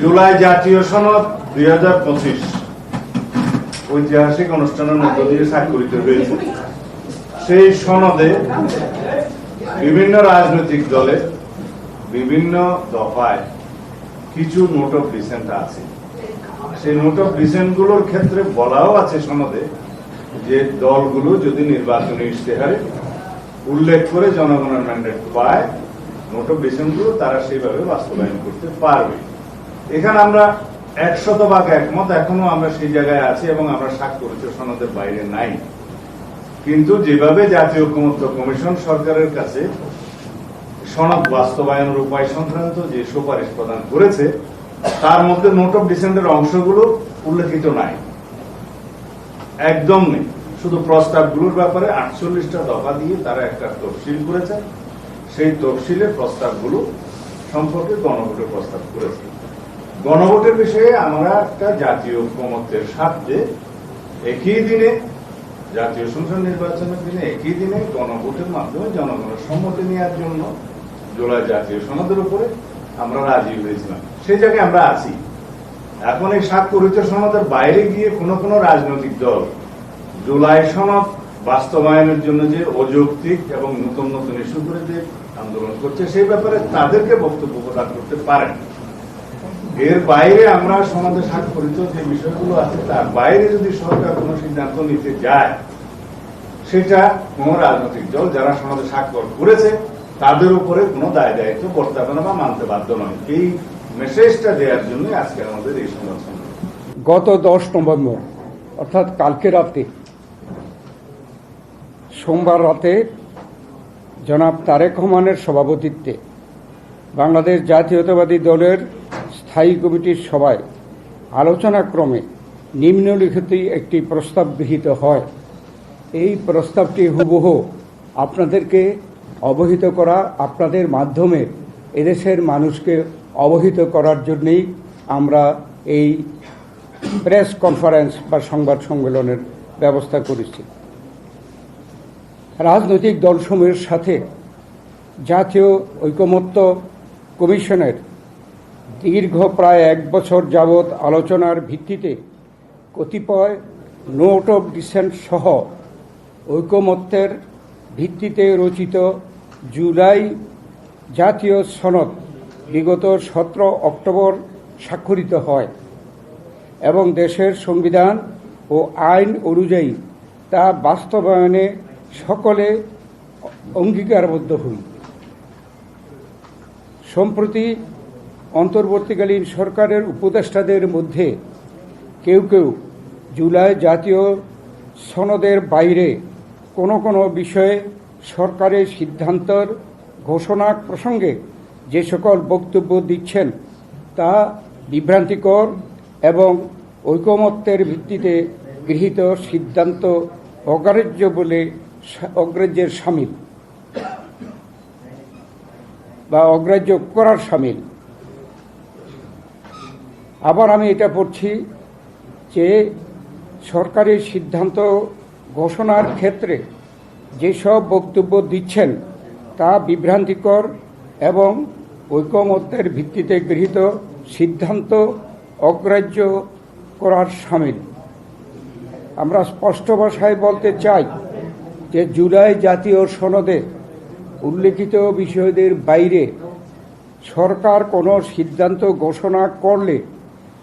জুলাই জাতীয় সনদ দুই হাজার পঁচিশ। ঐতিহাসিক অনুষ্ঠানের মধ্য দিয়ে স্বাক্ষরিত হয়েছে। সেই সনদে বিভিন্ন রাজনৈতিক দলের বিভিন্ন দফায় কিছু নোট অফ ডিসেন্ট আছে। সেই নোট অফ ডিসেন্টগুলোর ক্ষেত্রে বলাও আছে সনদে যে দলগুলো যদি নির্বাচনী ইশতেহারে উল্লেখ করে জনগণের ম্যান্ডেট পায় নোট অফ ডিসেন্টগুলো তারা সেইভাবে বাস্তবায়ন করতে পারবে। এখানে আমরা একশত ভাগ একমত, এখনও আমরা সেই জায়গায় আছি এবং আমরা স্বাক্ষরিত সনদের বাইরে নাই। কিন্তু যেভাবে জাতীয় ঐকমত্য কমিশন সরকারের কাছে সনদ বাস্তবায়নের উপায় সংক্রান্ত যে সুপারিশ প্রদান করেছে, তার মধ্যে নোট অফ ডিসেন্টের অংশগুলো উল্লেখিত নাই। একদম নেই। শুধু প্রস্তাবগুলোর ব্যাপারে আটচল্লিশটা দফা দিয়ে তারা একটা তফসিল করেছে। সেই তফসিলের প্রস্তাবগুলো সম্পর্কে গণভোটের প্রস্তাব করেছে। গণভোটের বিষয়ে আমরা একটা জাতীয় ঐকমত্যের স্বার্থে একই দিনে, জাতীয় সংসদ নির্বাচনের দিনে একই দিনে গণভোটের মাধ্যমে জনগণের সম্মতি নেওয়ার জন্য জুলাই জাতীয় সনদের উপরে আমরা রাজি হয়েছিলাম। সেই জায়গায় আমরা আছি। এখন এই স্বাক্ষরিত সনদের বাইরে গিয়ে কোন কোন রাজনৈতিক দল জুলাই সনদ বাস্তবায়নের জন্য যে অযৌক্তিক এবং নতুন নতুন ইস্যু করে যে আন্দোলন করছে, সেই ব্যাপারে তাদেরকে বক্তব্য প্রদান করতে পারেন। এর বাইরে আমরা সমাজে স্বাক্ষরিত যে বিষয়গুলো আছে, তার বাইরে যদি সরকার কোনো সিদ্ধান্ত নিতে যায়, সেটা কোন রাজনৈতিক দল যারা সমাজে স্বাক্ষর করেছে, তাদের উপরে কোনো দায় দায়িত্ব বর্তাবে না বা মানতে বাধ্য নয়। এই মেসেজটা দেওয়ার জন্য আজকে আমাদের এই সম্মেলন গত দশ নভেম্বর, অর্থাৎ কালকে রাতে, সোমবার রাতে জনাব তারেক রহমানের সভাপতিত্বে বাংলাদেশ জাতীয়তাবাদী দলের স্থায়ী কমিটির সভায় আলোচনাক্রমে নিম্নলিখিত একটি প্রস্তাব গৃহীত হয়। এই প্রস্তাবটি হুবহু আপনাদেরকে অবহিত করা, আপনাদের মাধ্যমে এদেশের মানুষকে অবহিত করার জন্যই আমরা এই প্রেস কনফারেন্স বা সংবাদ সম্মেলনের ব্যবস্থা করেছি। রাজনৈতিক দলসমূহের সাথে জাতীয় ঐকমত্য কমিশনের দীর্ঘ প্রায় এক বছর যাবৎ আলোচনার ভিত্তিতে কতিপয় নোট অফ ডিসেন্ট সহ ঐকমত্যের ভিত্তিতে রচিত জুলাই জাতীয় সনদ বিগত সতেরো অক্টোবর স্বাক্ষরিত হয় এবং দেশের সংবিধান ও আইন অনুযায়ী তা বাস্তবায়নে সকলে অঙ্গীকারবদ্ধ হই। সম্প্রতি অন্তর্বর্তীকালীন সরকারের উপদেষ্টাদের মধ্যে কেউ কেউ জুলাই জাতীয় সনদের বাইরে কোনো কোনো বিষয়ে সরকারের সিদ্ধান্তর ঘোষণা প্রসঙ্গে যে সকল বক্তব্য দিচ্ছেন তা বিভ্রান্তিকর এবং ঐকমত্যের ভিত্তিতে গৃহীত সিদ্ধান্ত অগ্রাহ্য বলে অগ্রাহ্যের সামিল বা অগ্রাহ্য করার সামিল। আবার আমি এটা পড়ছি যে সরকারের সিদ্ধান্ত ঘোষণার ক্ষেত্রে যেসব বক্তব্য দিচ্ছেন তা বিভ্রান্তিকর এবং ঐকমত্যের ভিত্তিতে গৃহীত সিদ্ধান্ত অগ্রাহ্য করার সামিল। আমরা স্পষ্ট ভাষায় বলতে চাই যে জুলাই জাতীয় সনদে উল্লেখিত বিষয়দের বাইরে সরকার কোনো সিদ্ধান্ত ঘোষণা করলে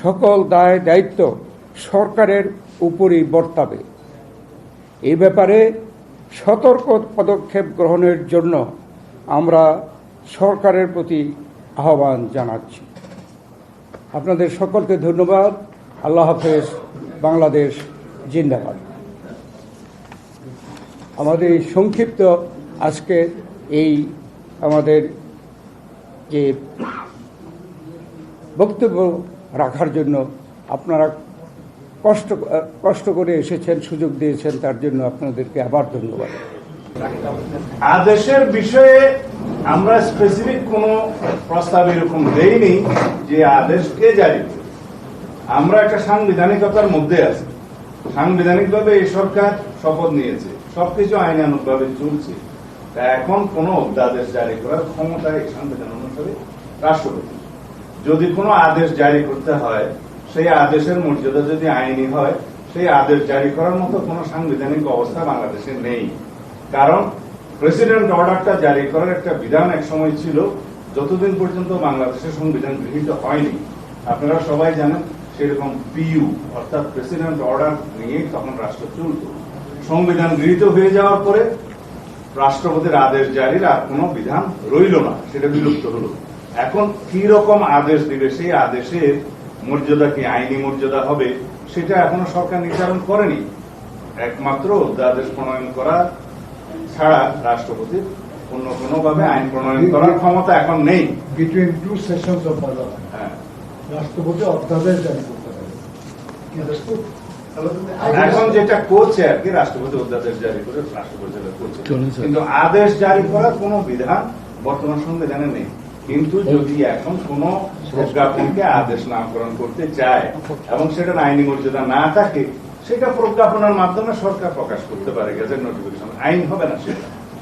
সকল দায় দায়িত্ব সরকারের উপরই বর্তাবে। এ ব্যাপারে সতর্ক পদক্ষেপ গ্রহণের জন্য আমরা সরকারের প্রতি আহ্বান জানাচ্ছি। আপনাদের সকলকে ধন্যবাদ। আল্লাহ হাফেজ। বাংলাদেশ জিন্দাবাদ। আমাদের সংক্ষিপ্ত আজকে এই আমাদের যে বক্তব্য রাখার জন্য আপনারা কষ্ট কষ্ট করে এসেছেন, সুযোগ দিয়েছেন, তার জন্য আপনাদেরকে আবার ধন্যবাদ। আদেশের বিষয়ে আমরা স্পেসিফিক কোন প্রস্তাব এরকম দেইনি যে আদেশ কে জারি আমরা একটা সাংবিধানিকতার মধ্যে আছি। সাংবিধানিকভাবে এই সরকার শপথ নিয়েছে। সবকিছু আইনানুগভাবে চলছে। তা এখন কোন অধ্যাদেশ জারি করার ক্ষমতা এই সংবিধান অনুসারে রাষ্ট্রপতি। যদি কোনো আদেশ জারি করতে হয়, সেই আদেশের মর্যাদা যদি আইনি হয়, সেই আদেশ জারি করার মতো কোনো সাংবিধানিক অবস্থা বাংলাদেশে নেই। কারণ প্রেসিডেন্ট অর্ডারটা জারি করার একটা বিধান এক সময় ছিল, যতদিন পর্যন্ত বাংলাদেশের সংবিধান গৃহীত হয়নি। আপনারা সবাই জানেন সেরকম পিইউ অর্থাৎ প্রেসিডেন্ট অর্ডার নিয়ে তখন রাষ্ট্র চলত। সংবিধান গৃহীত হয়ে যাওয়ার পরে রাষ্ট্রপতির আদেশ জারির আর কোনো বিধান রইল না, সেটা বিলুপ্ত হলো। এখন কি রকম আদেশ দিবে? সেই আদেশের মর্যাদা কি আইনি মর্যাদা হবে? সেটা এখনও সরকার নির্ধারণ করেনি। একমাত্র অধ্যাদেশ প্রণয়ন করা ছাড়া রাষ্ট্রপতির অন্য কোনোভাবে আইন প্রণয়ন করার ক্ষমতা এখন নেই। Of parliament, হ্যাঁ। রাষ্ট্রপতি অধ্যাদেশ জারি করতে পারে। এখন যেটা করছে আর কি রাষ্ট্রপতি অধ্যাদেশ জারি করে রাষ্ট্রপতি করছে। কিন্তু আদেশ জারি করার কোনো বিধান বর্তমান সংবিধানে নেই। কিন্তু যদি এখন কোন প্রজ্ঞাপনকে আদেশ নামকরণ করতে চায় এবং সেটা আইনি মর্যাদা না থাকে, সেটা প্রজ্ঞাপনের মাধ্যমে সরকার প্রকাশ করতে পারে, গেজেট নোটিফিকেশন। আইন হবে না সেটা।